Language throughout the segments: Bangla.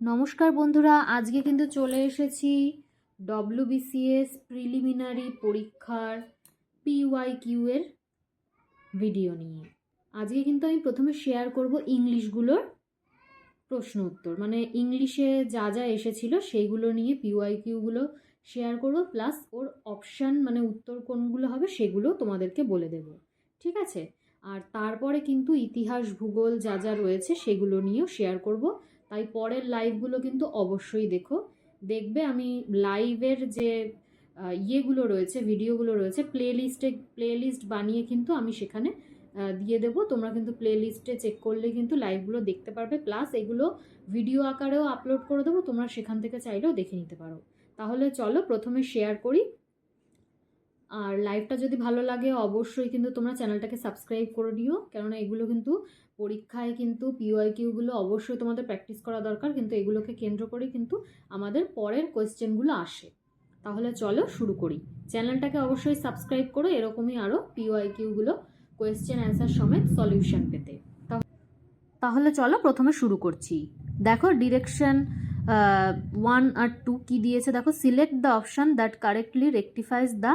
নমস্কার বন্ধুরা, আজকে কিন্তু চলে এসেছি ডব্লিউবিসিএস প্রিলিমিনারি পরীক্ষার পিওয়াই কিউ এর ভিডিও নিয়ে। আজকে কিন্তু আমি প্রথমে শেয়ার করব ইংলিশগুলোর প্রশ্ন উত্তর। মানে ইংলিশে যা যা এসেছিল সেইগুলো নিয়ে পিওয়াই কিউগুলো শেয়ার করব প্লাস ওর অপশান মানে উত্তর কোনগুলো হবে সেগুলো তোমাদেরকে বলে দেব। ঠিক আছে? আর তারপরে কিন্তু ইতিহাস, ভূগোল যা যা রয়েছে সেগুলো নিয়েও শেয়ার করব। তাই পরের লাইভগুলো কিন্তু অবশ্যই দেখো। দেখবে আমি লাইভের যে ইয়েগুলো রয়েছে ভিডিওগুলো রয়েছে প্লে লিস্টে প্লে লিস্ট বানিয়ে কিন্তু আমি সেখানে দিয়ে দেবো। তোমরা কিন্তু প্লে লিস্টে চেক করলে কিন্তু লাইভগুলো দেখতে পারবে। প্লাস এগুলো ভিডিও আকারেও আপলোড করে দেবো। তোমরা সেখান থেকে চাইলেও দেখে নিতে পারো। তাহলে চলো প্রথমে শেয়ার করি। আর লাইভটা যদি ভালো লাগে, অবশ্যই কিন্তু তোমরা চ্যানেলটাকে সাবস্ক্রাইব করে দিও। কেননা এগুলো কিন্তু পরীক্ষায় কিন্তু পিওয়াই কিউগুলো অবশ্যই তোমাদের প্র্যাকটিস করা দরকার, কিন্তু এগুলোকে কেন্দ্র করে কিন্তু আমাদের পরের কোয়েশ্চেনগুলো আসে। তাহলে চলো শুরু করি। চ্যানেলটাকে অবশ্যই সাবস্ক্রাইব করো, এরকমই আরও পিওয়াই কিউগুলো কোয়েশ্চেন অ্যান্সার সমেত সলিউশন পেতে। তাহলে চলো প্রথমে শুরু করছি। দেখো ডিরেকশন ওয়ান আর টু কি দিয়েছে? দেখো select the option that correctly rectifies the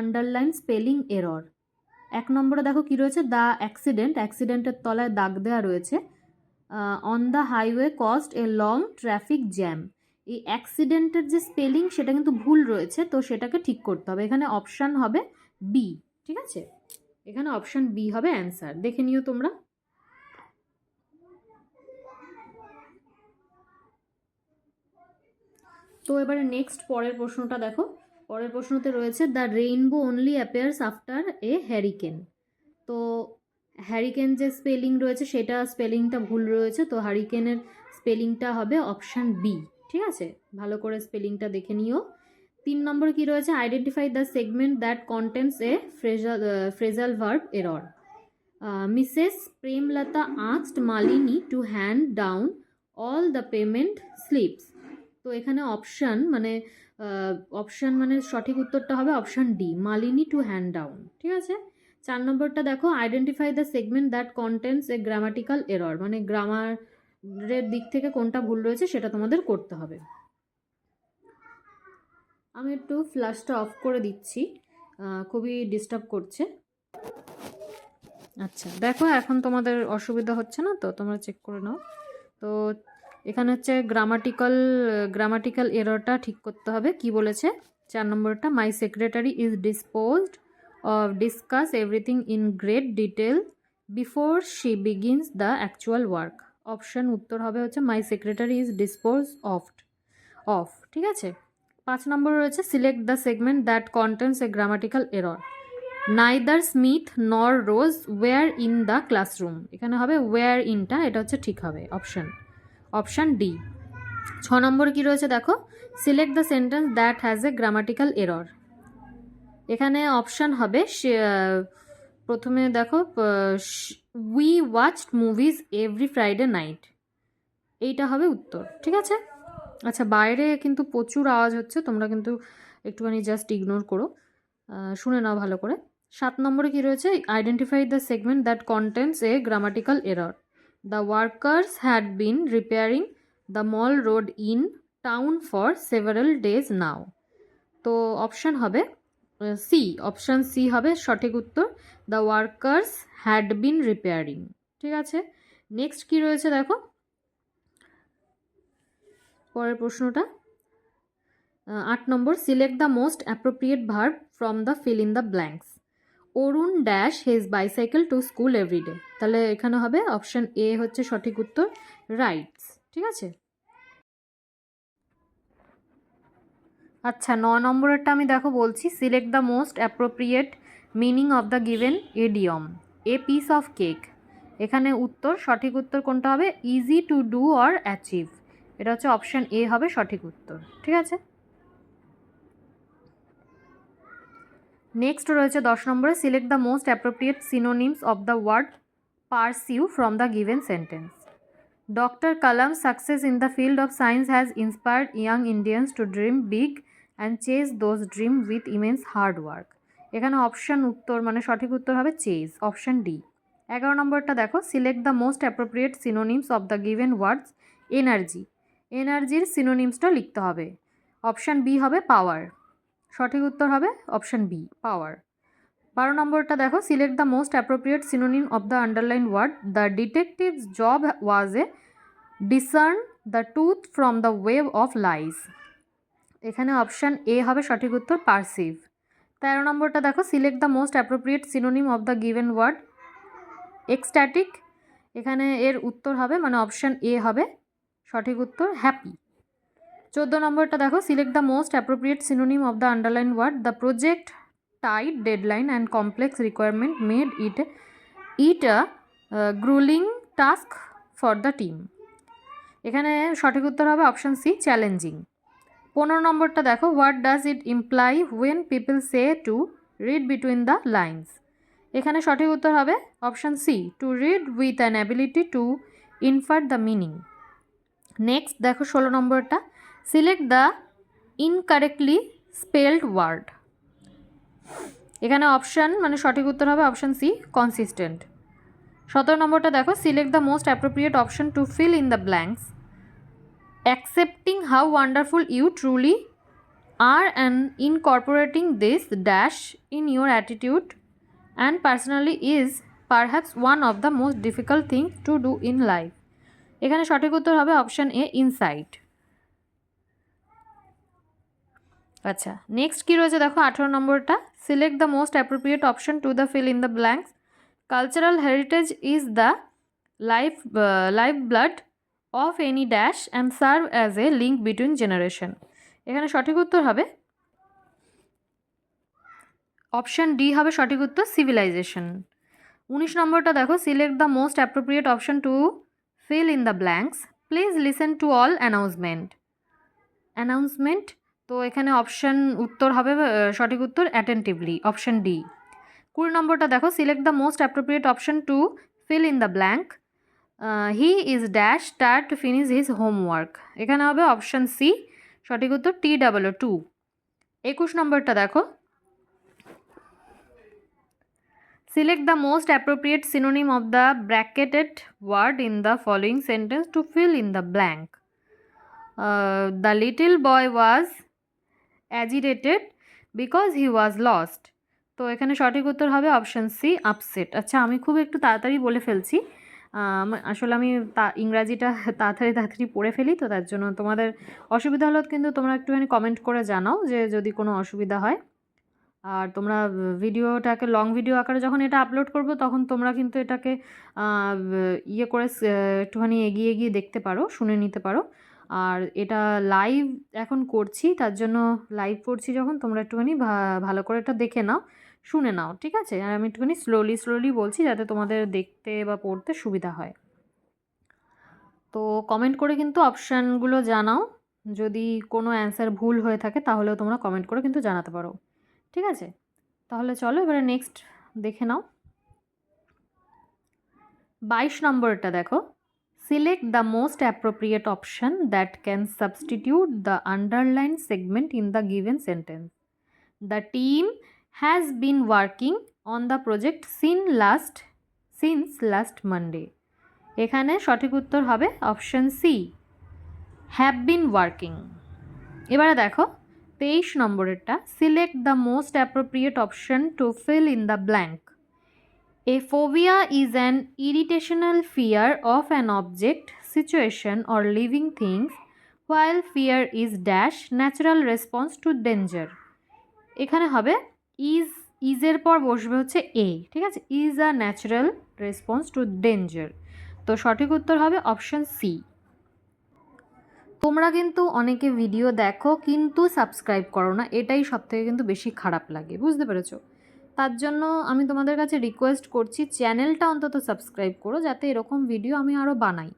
underline spelling error এক নম্বরে দেখো কি রয়েছে? দ্য অ্যাক্সিডেন্ট অ্যাক্সিডেন্টের তলায় দাগ দেওয়া রয়েছে। On the highway cost a long traffic jam এই অ্যাক্সিডেন্টের যে স্পেলিং সেটা কিন্তু ভুল রয়েছে, তো সেটাকে ঠিক করতে হবে। এখানে অপশান হবে বি ঠিক আছে? এখানে অপশান বি হবে অ্যান্সার দেখে নিও তোমরা। তো এবারে নেক্সট পরের প্রশ্নটা দেখো। পরের প্রশ্নতে রয়েছে the rainbow only appears after a hurricane তো হ্যারিকেন যে স্পেলিং রয়েছে, সেটা স্পেলিংটা ভুল রয়েছে, তো হ্যারিকেনের স্পেলিংটা হবে অপশান বি ঠিক আছে? ভালো করে স্পেলিংটা দেখে নিও। তিন নম্বর কি রয়েছে? Identify the segment that contains a phrasal phrasal verb error Mrs Premlata asked Malini to hand down all the payment slips তো এখানে অপশান মানে অপশান মানে সঠিক উত্তরটা হবে option D Malini to hand down ঠিক আছে? চার নম্বরটা দেখো identify the segment that contains a grammatical error মানে গ্রামারের দিক থেকে কোনটা ভুল রয়েছে সেটা তোমাদের করতে হবে। আমি একটু ফ্ল্যাশটা অফ করে দিচ্ছি খুবই ডিস্টার্ব করছে। আচ্ছা দেখো, এখন তোমাদের অসুবিধা হচ্ছে না তো? তোমরা চেক করে নাও। তো এখানে হচ্ছে গ্রামাটিক্যাল গ্রামাটিক্যাল এররটা ঠিক করতে হবে। কি বলেছে? চার নম্বরটা my secretary is disposed of discuss everything in great detail before she begins the actual work option উত্তর হবে হচ্ছে my secretary is dispose offed of ঠিক আছে? পাঁচ নম্বর রয়েছে select the segment that contents a grammatical error neither Smith nor Rose were in the classroom এখানে হবে ওয়্যার ইনটা এটা হচ্ছে ঠিক হবে অপশন অপশান ডি। ছ নম্বর কি রয়েছে দেখো? Select the sentence that has a grammatical error এখানে অপশান হবে প্রথমে দেখো we watched movies every Friday night এইটা হবে উত্তর, ঠিক আছে? আচ্ছা বাইরে কিন্তু প্রচুর আওয়াজ হচ্ছে, তোমরা কিন্তু একটুখানি জাস্ট ইগনোর করো। শুনে নাও ভালো করে। সাত নম্বরে কি রয়েছে? Identify the segment that contents a grammatical error The workers had been repairing the mall road in town for several days now. তো অপশান হবে সি অপশান সি হবে সঠিক উত্তর the workers had been repairing ঠিক আছে? নেক্সট কি রয়েছে দেখো? পরের প্রশ্নটা। আট number select the most appropriate verb from the fill in the blanks Arun dash his bicycle to school everyday তাহলে এখানে হবে অপশন এ হচ্ছে সঠিক উত্তর রাইটস ঠিক আছে? আচ্ছা ন নম্বরেরটা আমি দেখো বলছি select the most appropriate meaning of the given idiom a piece of cake এখানে উত্তর, সঠিক উত্তর কোনটা হবে? Easy to do or achieve এটা হচ্ছে অপশান এ হবে সঠিক উত্তর। ঠিক আছে? নেক্সট রয়েছে দশ নম্বরে select the most appropriate synonyms of the word pursue from the given sentence doctor Kalam's success in the field of science has inspired young Indians to dream big and chase those dreams with immense hard work. এখানে অপশন উত্তর মানে সঠিক উত্তর হবে চেজ অপশন ডি এগারো নম্বরটা দেখো select the most appropriate synonyms of the given words energy এনার্জির সিনোনিমসটা লিখতে হবে। অপশান বি হবে পাওয়ার সঠিক উত্তর হবে অপশান বি পাওয়ার বারো নম্বরটা দেখো select the most appropriate synonym of the underline word the detectives job was a discern the tooth from the web of lies এখানে অপশান এ হবে সঠিক উত্তর পারসিভ তেরো নম্বরটা দেখো select the most appropriate synonym of the given word ecstatic এখানে এর উত্তর হবে মানে অপশান এ হবে সঠিক উত্তর হ্যাপি চোদ্দ নম্বরটা দেখো select the most appropriate synonym of the underline word the project tight deadline and complex requirement made it it a grueling task for the team এখানে সঠিক উত্তর হবে অপশান সি চ্যালেঞ্জিং পনেরো নম্বরটা দেখো what does it imply when people say to read between the lines এখানে সঠিক উত্তর হবে option C to read with an ability to infer the meaning next দেখো ষোলো নম্বরটা select the incorrectly spelled word এখানে অপশান মানে সঠিক উত্তর হবে অপশান সি কনসিস্টেন্ট সতেরো নম্বরটা দেখো select the most appropriate option to fill in the blanks accepting how wonderful you truly are and incorporating this dash in your attitude and personally is perhaps one of the most difficult thing to do in life এখানে সঠিক উত্তর হবে অপশান এ ইনসাইট আচ্ছা নেক্সট কী রয়েছে দেখো, আঠেরো নম্বরটা। Select the most appropriate option to the fill in the blanks cultural heritage is the life life blood of any dash and serve as a link between generation এখানে সঠিক উত্তর হবে? অপশান ডি হবে সঠিক উত্তর সিভিলাইজেশন উনিশ নম্বরটা দেখো select the most appropriate option to fill in the blanks please listen to all announcement announcement তো এখানে অপশান উত্তর হবে সঠিক উত্তর অ্যাটেন্টিভলি অপশান ডি কুড়ি নম্বরটা দেখো select the most appropriate option to fill in the blank he is dash tire to finish his homework এখানে হবে অপশান সি সঠিক উত্তর টি ডাবল ও টু একুশ নম্বরটা দেখো। Select the most appropriate synonym of the bracketed word in the following sentence to fill in the blank the little boy was agitated because he was lost তো এখানে সঠিক উত্তর হবে অপশান সি আপসেট আচ্ছা আমি খুব একটু তাড়াতাড়ি বলে ফেলছি। আসলে আমি তা, ইংরাজিটা তাড়াতাড়ি তাড়াতাড়ি পড়ে ফেলি, তো তার জন্য তোমাদের অসুবিধা হলো কিন্তু তোমরা একটুখানি কমেন্ট করে জানাও যে যদি কোনো অসুবিধা হয়। আর তোমরা ভিডিওটাকে লং ভিডিও আকারে যখন এটা আপলোড করব, তখন তোমরা কিন্তু এটাকে ইয়ে করে একটুখানি এগিয়ে এগিয়ে দেখতে পারো, শুনে নিতে পারো। আর এটা লাইভ এখন করছি, তার জন্য লাইভ করছি যখন, তোমরা একটুখানি ভালো করে এটা দেখে নাও, শুনে নাও, ঠিক আছে? আর আমি একটুখানি স্লোলি স্লোলি বলছি যাতে তোমাদের দেখতে বা পড়তে সুবিধা হয়। তো কমেন্ট করে কিন্তু অপশানগুলো জানাও, যদি কোনো অ্যান্সার ভুল হয়ে থাকে, তাহলেও তোমরা কমেন্ট করে কিন্তু জানাতে পারো, ঠিক আছে? তাহলে চলো, এবারে নেক্সট দেখে নাও। বাইশ নম্বরটা দেখো। Select the most appropriate option that can substitute the underline segment in the given sentence the team has been working on the project since last since last Monday এখানে সঠিক উত্তর হবে option C have been working এবারে দেখো, তেইশ নম্বরেরটা select the most appropriate option to fill in the blank A phobia is an irritational fear of an object, situation, or living things, while fear is dash natural response to danger. এখানে হবে ইজ ইজের পর বসবে হচ্ছে এ ঠিক আছে? Is a natural response to danger তো সঠিক উত্তর হবে অপশন সি তোমরা কিন্তু অনেকে ভিডিও দেখো কিন্তু সাবস্ক্রাইব করো না এটাই সবথেকে কিন্তু বেশি খারাপ লাগে বুঝতে পেরেছ? তার জন্য আমি তোমাদের কাছে রিকোয়েস্ট করছি চ্যানেলটা অন্তত সাবস্ক্রাইব করো, যাতে এরকম ভিডিও আমি আরও বানাই।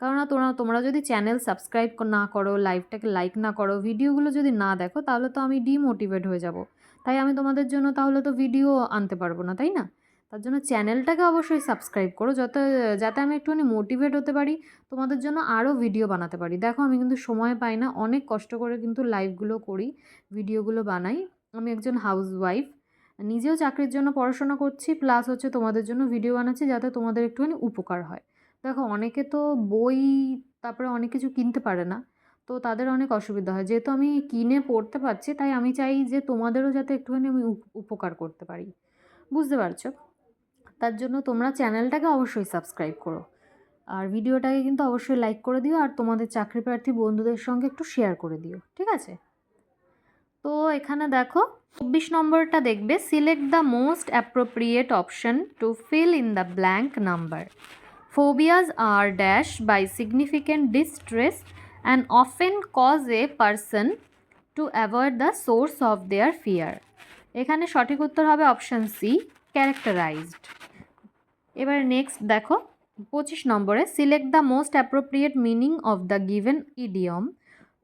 কেননা তোমরা তোমরা যদি চ্যানেল সাবস্ক্রাইব না করো লাইভটাকে লাইক না করো ভিডিওগুলো যদি না দেখো, তাহলে তো আমি ডিমোটিভেট হয়ে যাব। তাই আমি তোমাদের জন্য তাহলে তো ভিডিও আনতে পারব না, তাই না? তার জন্য চ্যানেলটাকে অবশ্যই সাবস্ক্রাইব করো, যাতে যাতে আমি একটুখানি মোটিভেট হতে পারি, তোমাদের জন্য আরও ভিডিও বানাতে পারি। দেখো, আমি কিন্তু সময় পাই না, অনেক কষ্ট করে কিন্তু লাইভগুলো করি ভিডিওগুলো বানাই। আমি একজন হাউস ওয়াইফ নিজেও চাকরির জন্য পড়াশোনা করছি প্লাস হচ্ছে তোমাদের জন্য ভিডিও বানাচ্ছি যাতে তোমাদের একটুখানি উপকার হয়। দেখো, অনেকে তো বই, তারপরে অনেক কিছু কিনতে পারে না, তো তাদের অনেক অসুবিধা হয়। যেহেতু আমি কিনে পড়তে পারছি, তাই আমি চাই যে তোমাদেরও যাতে একটুখানি আমি উপকার করতে পারি। বুঝতে পারছ? তার জন্য তোমরা চ্যানেলটাকে অবশ্যই সাবস্ক্রাইব করো। আর ভিডিওটাকে কিন্তু অবশ্যই লাইক করে দিও, আর তোমাদের চাকরি প্রার্থী বন্ধুদের সঙ্গে একটু শেয়ার করে দিও। ঠিক আছে? তো এখানে দেখো, চব্বিশ নম্বরটা দেখবে select the most appropriate option to fill in the blank number phobias are dash by significant distress and often cause a person to avoid the source of their fear এখানে সঠিক উত্তর হবে অপশান সি ক্যারেক্টারাইজড এবার নেক্সট দেখো, পঁচিশ নম্বরে select the most appropriate meaning of the given idiom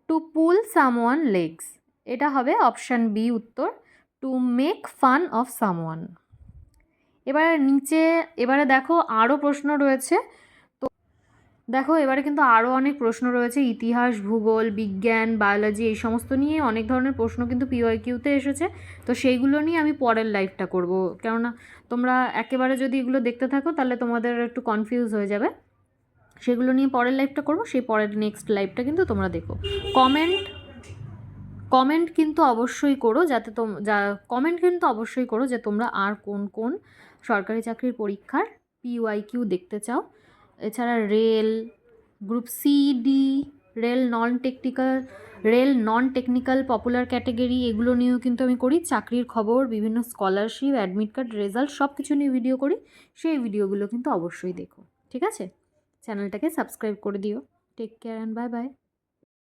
to pull someone legs এটা হবে অপশান বি উত্তর to make fun of someone এবারে নিচে, এবারে দেখো আরও প্রশ্ন রয়েছে। তো দেখো এবারে কিন্তু আরও অনেক প্রশ্ন রয়েছে। ইতিহাস, ভূগোল, বিজ্ঞান বায়োলজি এই সমস্ত নিয়ে অনেক ধরনের প্রশ্ন কিন্তু পিওয়াই কিউতে এসেছে। তো সেইগুলো নিয়ে আমি পরের লাইভটা করব। কেননা তোমরা একেবারে যদি এগুলো দেখতে থাকো তাহলে তোমাদের একটু কনফিউজ হয়ে যাবে। সেগুলো নিয়ে পরের লাইভটা করব। সেই পরের নেক্সট লাইভটা কিন্তু তোমরা দেখো। কমেন্ট কমেন্ট কিন্তু অবশ্যই করো যাতে তোম, যা কমেন্ট কিন্তু অবশ্যই করো যে তোমরা আর কোন কোন সরকারি চাকরির পরীক্ষার পিওয়াই কিউ দেখতে চাও। এছাড়া rail group C D rail non technical rail non technical popular category এগুলো নিয়েও কিন্তু আমি করি। চাকরির খবর, বিভিন্ন স্কলারশিপ অ্যাডমিট কার্ড রেজাল্ট সব কিছু নিয়ে ভিডিও করি। সেই ভিডিওগুলো কিন্তু অবশ্যই দেখো। ঠিক আছে? চ্যানেলটাকে সাবস্ক্রাইব করে দিও। Take care and bye bye